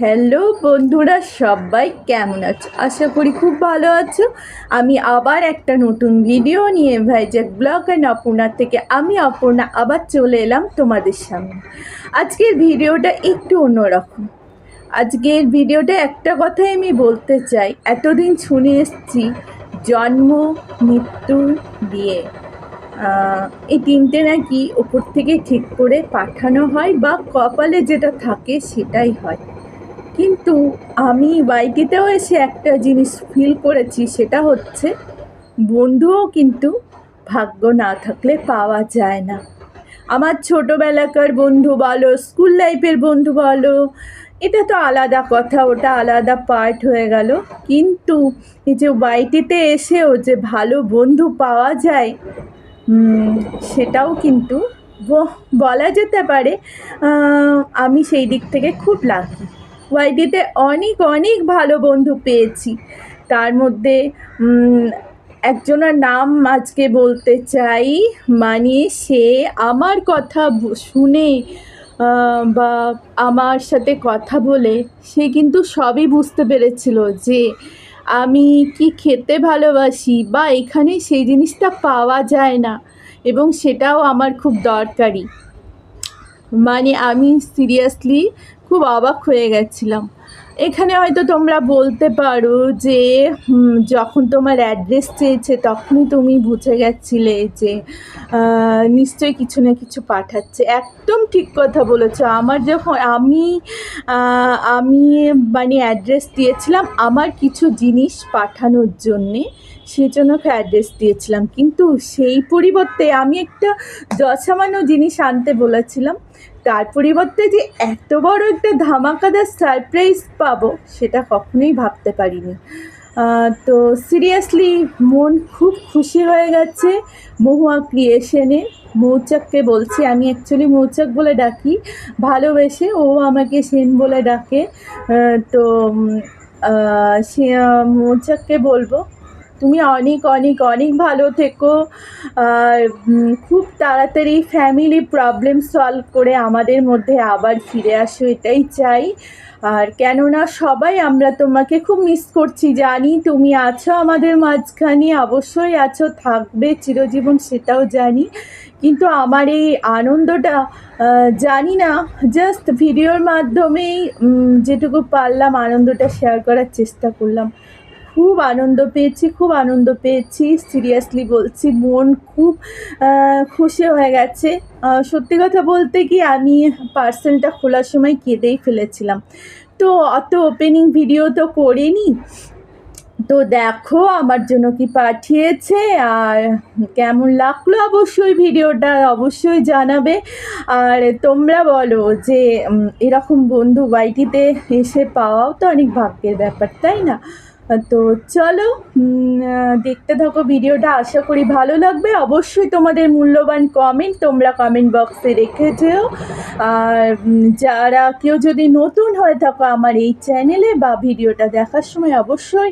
Hello বন্ধুরা, সবাই কেমন আছো? আশা করি খুব ভালো আছো। আমি আবার একটা নতুন ভিডিও নিয়ে ভাইজ্যাক ব্লগ অ্যান্ড অপর্ণার থেকে আমি অপর্ণা আবার চলে এলাম তোমাদের সামনে। আজকের ভিডিওটা একটু অন্যরকম। আজকের ভিডিওটা একটা কথাই আমি বলতে চাই। এতদিন শুনে এসেছি, জন্ম, মৃত্যু দিয়ে এই তিনটে নাকি ওপর থেকে ঠিক করে পাঠানো হয় বা কপালে যেটা থাকে সেটাই হয়। কিন্তু আমি বাইকেতেও এসে একটা জিনিস ফিল করেছি, সেটা হচ্ছে বন্ধুও কিন্তু ভাগ্য না থাকলে পাওয়া যায় না। আমার ছোটোবেলাকার বন্ধু বলো স্কুল লাইফের বন্ধু বলো, এটা তো আলাদা কথা, ওটা আলাদা পার্ট হয়ে গেল। কিন্তু এই যে বাইটিতে এসেও যে ভালো বন্ধু পাওয়া যায় সেটাও কিন্তু বলা যেতে পারে আমি সেই দিক থেকে খুব লাকি ওয়াইডিতে অনেক অনেক ভালো বন্ধু পেয়েছি। তার মধ্যে একজনের নাম আজকে বলতে চাই মানে সে আমার কথা শুনে বা আমার সাথে কথা বলে, সে কিন্তু সবই বুঝতে পেরেছিল যে আমি কি খেতে ভালোবাসি বা এখানে সেই জিনিসটা পাওয়া যায় না এবং সেটাও আমার খুব দরকারি। মানে আমি সিরিয়াসলি খুব অবাক হয়ে গেছিলাম। এখানে হয়তো তোমরা বলতে পারো যে যখন তোমার অ্যাড্রেস চেয়েছে তখনই তুমি বুঝে গেছিলে যে নিশ্চয়ই কিছু না কিছু পাঠাচ্ছে। একদম ঠিক কথা বলেছ। আমার যখন আমি আমি মানে অ্যাড্রেস দিয়েছিলাম আমার কিছু জিনিস পাঠানোর জন্যে, সেজন্য অ্যাড্রেস দিয়েছিলাম। কিন্তু সেই পরিবর্তে আমি একটা যৎসামান্য জিনিস আনতে বলেছিলাম। তার পরিবর্তে যে এত বড় একটা ধামাকাদার সারপ্রাইজ পাবো, সেটা কখনোই ভাবতে পারিনি। তো সিরিয়াসলি মন খুব খুশি হয়ে গেছে মহুয়া ক্রিয়েশনে মৌচাককে বলছি, আমি অ্যাকচুয়ালি মৌচাক বলে ডাকি, ভালোবেসে ও আমাকে সেন বলে ডাকে। তো সে মৌচাককে বলব তুমি অনেক অনেক অনেক ভালো থেকো। খুব তাড়াতাড়ি ফ্যামিলি প্রবলেম সলভ করে আমাদের মধ্যে আবার ফিরে আসো, এটাই চাই। আর কেননা সবাই আমরা তোমাকে খুব মিস করছি, জানি তুমি আছো আমাদের মাঝখানে, অবশ্যই আছো, থাকবে, চিরজীবন সেটাও জানি। কিন্তু আমার এই আনন্দটা জানি না জাস্ট ভিডিওর মাধ্যমেই যেটুকু পারলাম, আনন্দটা শেয়ার করার চেষ্টা করলাম। খুব আনন্দ পেয়েছি, খুব আনন্দ পেয়েছি। সিরিয়াসলি বলছি, মন খুব খুশি হয়ে গেছে। সত্যি কথা বলতে কি, আমি পার্সেলটা খোলার সময় কেঁদেই ফেলেছিলাম। তো অত ওপেনিং ভিডিও তো করিনি। তো দেখো, আমার জন্য কি পাঠিয়েছে, আর কেমন লাগল অবশ্যই ভিডিওটা অবশ্যই জানাবে। আর তোমরা বলো যে এরকম বন্ধু বাইটিতে এসে পাওয়াও তো অনেক ভাগ্যের ব্যাপার, তাই না? তো চলো দেখতে থাকো ভিডিওটা, আশা করি ভালো লাগবে। অবশ্যই তোমাদের মূল্যবান কমেন্ট তোমরা কমেন্ট বক্সে রেখে যেও। আর যারা কেউ যদি নতুন হয়ে থাকো আমার এই চ্যানেলে বা ভিডিওটা দেখার সময় অবশ্যই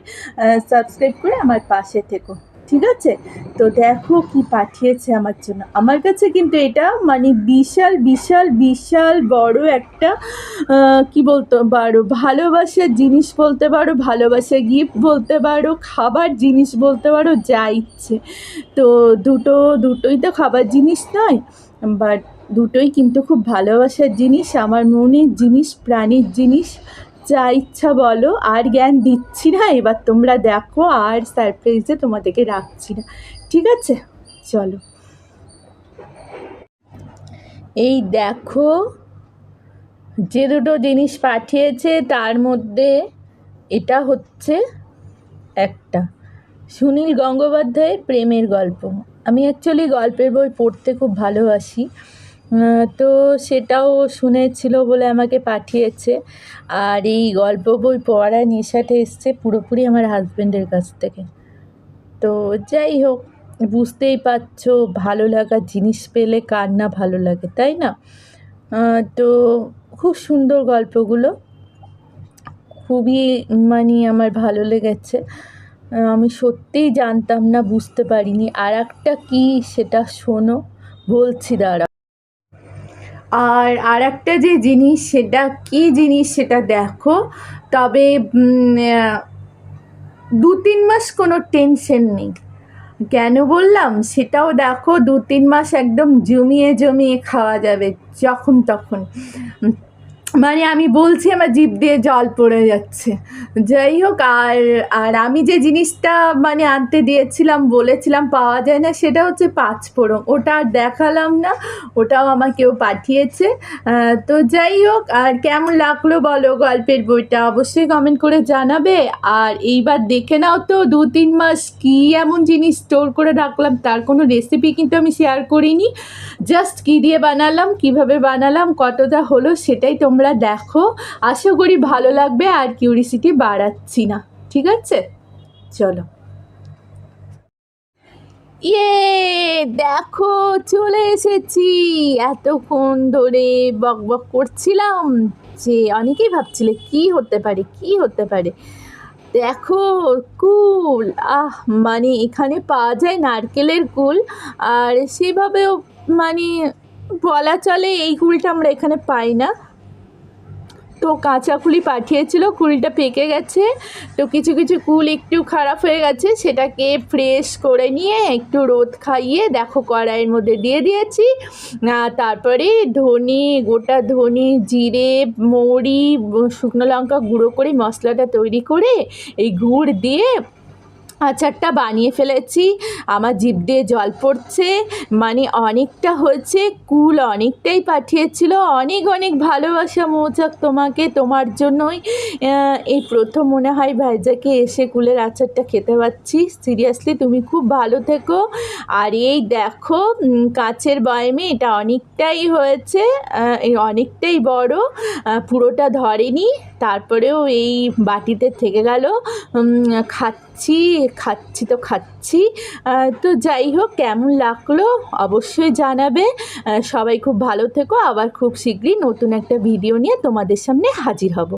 সাবস্ক্রাইব করে আমার পাশে থেকো। ঠিক আছে? তো দেখো কি পাঠিয়েছে আমার জন্য। আমার কাছে কিন্তু এটা মানে বিশাল বিশাল বিশাল বড় একটা কি বলতে পারো ভালোবাসার জিনিস বলতে পারো ভালোবাসার গিফট বলতে পারো, খাবার জিনিস বলতে পারো, যা ইচ্ছে। তো দুটো, দুটোই তো খাবার জিনিস নয় বাট দুটোই কিন্তু খুব ভালোবাসার জিনিস, আমার মনের জিনিস, প্রাণীর জিনিস। যা ইচ্ছা বলো, আর জ্ঞান দিচ্ছি না। এবার তোমরা দেখো আর সারপ্রাইজে তোমাদেরকে রাখছি না। ঠিক আছে? চলো। এই দেখো, যে দুটো জিনিস পাঠিয়েছে, তার মধ্যে এটা হচ্ছে একটা। সুনীল গঙ্গোপাধ্যায়ের প্রেমের গল্প। আমি অ্যাকচুয়ালি গল্পের বই পড়তে খুব ভালোবাসি। তো সেটাও শুনেছিল বলে আমাকে পাঠিয়েছে। আর এই গল্প বই পড়ার নেশাটা এসছে পুরোপুরি আমার হাজব্যান্ডের কাছ থেকে। তো যাই হোক, বুঝতেই পারছ, ভালো লাগার জিনিস পেলে কার না ভালো লাগে, তাই না? তো খুব সুন্দর গল্পগুলো। খুবই মানে আমার ভালো লেগেছে। আমি সত্যিই জানতাম না, বুঝতে পারিনি। আর একটা কী সেটা শোনো, বলছি দাঁড়া আর আর একটা যে জিনিস, সেটা কী জিনিস সেটা দেখো। তবে দু তিন মাস কোনো টেনশন নেই। কেন বললাম? সেটাও দেখো দু তিন মাস একদম জমিয়ে জমিয়ে খাওয়া যাবে, যখন তখন। মানে আমি বলছি আমার জিভ দিয়ে জল পড়ে যাচ্ছে। যাই হোক, আর আর আমি যে জিনিসটা মানে আনতে দিয়েছিলাম, বলেছিলাম পাওয়া যায় না, সেটা হচ্ছে পাঁচফোড়ন ওটা আর দেখালাম না, ওটাও আমাকে কেউ পাঠিয়েছে। তো যাই হোক, আর কেমন লাগল বলো গল্পের বইটা? অবশ্যই কমেন্ট করে জানাবে। আর এইবার দেখে নাও তো, দু তিন মাস কী এমন জিনিস স্টোর করে রাখলাম, তার কোনো রেসিপি কিন্তু আমি শেয়ার করিনি। জাস্ট কী দিয়ে বানালাম, কীভাবে বানালাম, কতটা হলো, সেটাই তোমরা দেখো। আশা করি ভালো লাগবে আর কিউরিসিটি বাড়াচ্ছি না। ঠিক আছে? চলো। ইয়ে দেখো, চলে এসেছি। এতক্ষণ ধরে বক বক করছিলাম যে অনেকেই ভাবছিলে, কি হতে পারে, কি হতে পারে? দেখো, কুল, আহ মানে এখানে পাওয়া যায় নারকেলের কুল। আর সেভাবেও মানে বলা চলে, এই কুলটা আমরা এখানে পাই না। তো কাঁচা কুলি পাঠিয়েছিল কুলটা পেকে গেছে। তো কিছু কিছু কুল একটু খারাপ হয়ে গেছে, সেটাকে ফ্রেশ করে নিয়ে একটু রোদ খাইয়ে দেখো কড়াইয়ের মধ্যে দিয়ে দিয়েছি। তারপরে ধনি, গোটা ধনি, জিরে, মৌরি, শুকনো লঙ্কা গুঁড়ো করে মশলাটা তৈরি করে এই গুড় দিয়ে আচারটা বানিয়ে ফেলেছি। আমার জিভ দিয়ে জল পড়ছে। মানে অনেকটা হয়েছে। কুল অনেকটাই পাঠিয়েছিল। অনেক অনেক ভালোবাসা মৌচাক তোমাকে তোমার জন্যই। এই প্রথম মনে হয় ভাইজাকে এসে কুলের আচারটা খেতে পাচ্ছি। সিরিয়াসলি তুমি খুব ভালো থেকো। আর এই দেখো কাচের বয়মে এটা অনেকটাই হয়েছে। অনেকটাই বড়। পুরোটা ধরেনি। তারপরেও এই বাটিতে থেকে গেল। উম, খাচ্ছি খাচ্ছি তো খাচ্ছি। তো যাই হোক, কেমন লাগল অবশ্যই জানাবে। সবাই খুব ভালো থেকো। আবার খুব শীঘ্রই নতুন একটা ভিডিও নিয়ে তোমাদের সামনে হাজির হব।